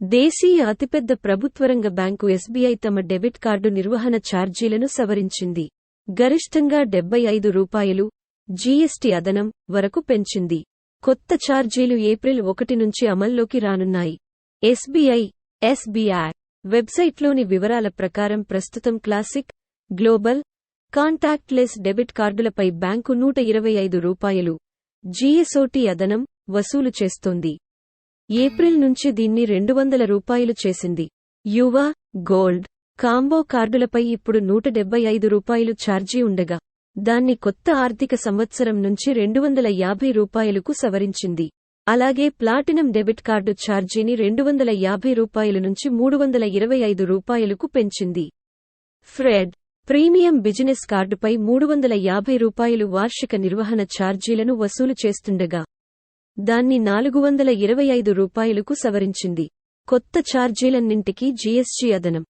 దేశీయ అతిపెద్ద ప్రభుత్వరంగ బ్యాంకు ఎస్బీఐ తమ డెబిట్ కార్డు నిర్వహణ ఛార్జీలను సవరించింది. గరిష్టంగా డెబ్బై ఐదు రూపాయలు జీఎస్టీ అదనం వరకు పెంచింది. కొత్త ఛార్జీలు ఏప్రిల్ ఒకటి నుంచి అమల్లోకి రానున్నాయి. ఎస్బీఐ ఎస్బీఐ వెబ్సైట్లోని వివరాల ప్రకారం ప్రస్తుతం క్లాసిక్ గ్లోబల్ కాంటాక్ట్లెస్ డెబిట్ కార్డులపై బ్యాంకు నూట ఇరవై ఐదు రూపాయలు జీఎస్ఓటీ అదనం వసూలు చేస్తోంది. ఏప్రిల్ నుంచి దీన్ని రెండు వందల రూపాయలు చేసింది. యువ గోల్డ్ కాంబో కార్డులపై ఇప్పుడు నూట డెబ్బై ఐదు రూపాయలు ఛార్జీ ఉండగా దాన్ని కొత్త ఆర్థిక సంవత్సరం నుంచి రెండు వందల యాభై రూపాయలకు సవరించింది. అలాగే ప్లాటినం డెబిట్ కార్డు ఛార్జీని రెండు వందల యాభై రూపాయల నుంచి మూడు వందల ఇరవై ఐదు రూపాయలకు పెంచింది. ఫ్రెడ్ ప్రీమియం బిజినెస్ కార్డుపై మూడు వందల యాభై రూపాయలు వార్షిక నిర్వహణ ఛార్జీలను వసూలు చేస్తుండగా దాన్ని నాలుగు వందల ఇరవై ఐదు రూపాయలకు సవరించింది. కొత్త ఛార్జీలన్నింటికీ జీఎస్టీ అదనం.